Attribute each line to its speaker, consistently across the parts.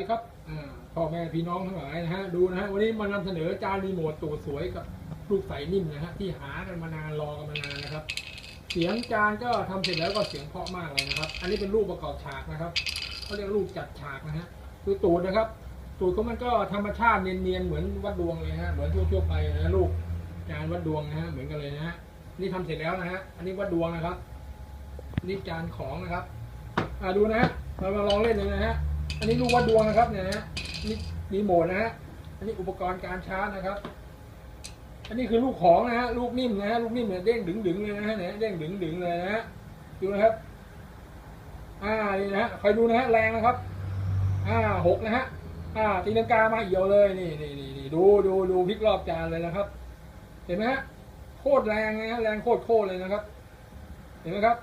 Speaker 1: ดีครับพ่อแม่พี่น้องทั้งหลายนะฮะดูนะฮะวันนี้มานำเสนอจานรีโมทตัวสวยกับลูกใสนิ่มนะฮะที่หากันมานานรอกันมานานนะครับ เสียงจานก็ทำเสร็จแล้วก็เสียงเพาะมากเลยนะครับ อันนี้เป็นรูปประกอบฉากนะครับเขาเรียกรูปจัดฉากนะฮะคือตูดนะครับ ตูดของมันก็ธรรมชาติเนียนๆเหมือนวัดดวงเลยฮะเหมือนทั่วๆไปนะลูกจานวัดดวงนะฮะเหมือนกันเลยนะฮะนี่ทำเสร็จแล้วนะฮะอันนี้วัดดวงนะครับนี่จานของนะครับอ่าดูนะฮะเรามาลองเล่นเลยนะฮะ อันนี้ลูกวัดดวงนะครับเนี่ยนะฮะนี่รีโมทนะฮะอันนี้อุปกรณ์การชาร์จนะครับ อันนี้คือลูกของนะฮะลูกนิ่มนะฮะลูกนิ่มเนี่ยเด้งดึงดึงเลยนะฮะเนี่ยเด้งดึงดึงเลยนะฮะดูนะครับ อ่านี่นะฮะคอยดูนะฮะแรงนะครับ อ่าหกนะฮะอ่าตีลังกามาเอี่ยวเลยนี่นี่นี่นี่ดูดูดูพลิกรอบจานเลยนะครับ เห็นไหมฮะโคตรแรงนะฮะแรงโคตรโคตรเลยนะครับ เห็นไหมครับ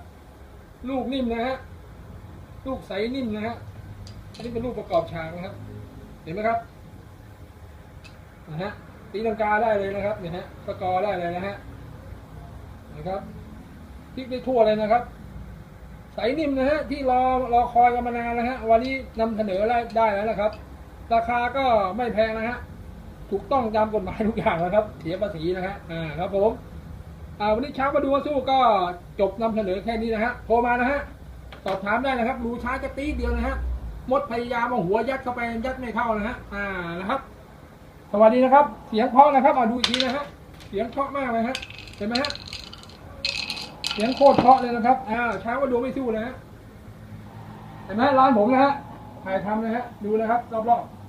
Speaker 1: ลูกนิ่มนะฮะลูกใสนิ่มนะฮะ อันนี้เป็นลูกประกอบฉากนะครับ เห็นไหมครับนะฮะตีลังกาได้เลยนะครับเนี่ยฮะสกอได้เลยนะฮะนะครับพลิกได้ทั่วเลยนะครับใสนิ่มนะฮะที่รอรอคอยกันมานานนะฮะวันนี้นำเสนอได้ได้แล้วนะครับ ราคาก็ไม่แพงนะฮะถูกต้องตามกฎหมายทุกอย่างนะครับ เสียภาษีนะฮะอ่าครับผมอ่าวันนี้ช้างมาดูสู้ก็จบนำเสนอแค่นี้นะฮะโทรมานะฮะสอบถามได้นะครับดูช้าจะตีเดียวนะฮะ มดพยายามเอาหัวยัดเข้าไปยัดไม่เข้านะฮะอ่านะครับ สวัสดีนะครับ เสียงเพาะนะครับมาดูอีกทีนะฮะเสียงเพาะมากเลยฮะเห็นไหมฮะเสียงโคตรเพาะเลยนะครับอ่าช้างมาดูไม่สู้เลยฮะเห็นไหมร้านผมนะฮะถ่ายทำเลยฮะดูนะครับรอบๆ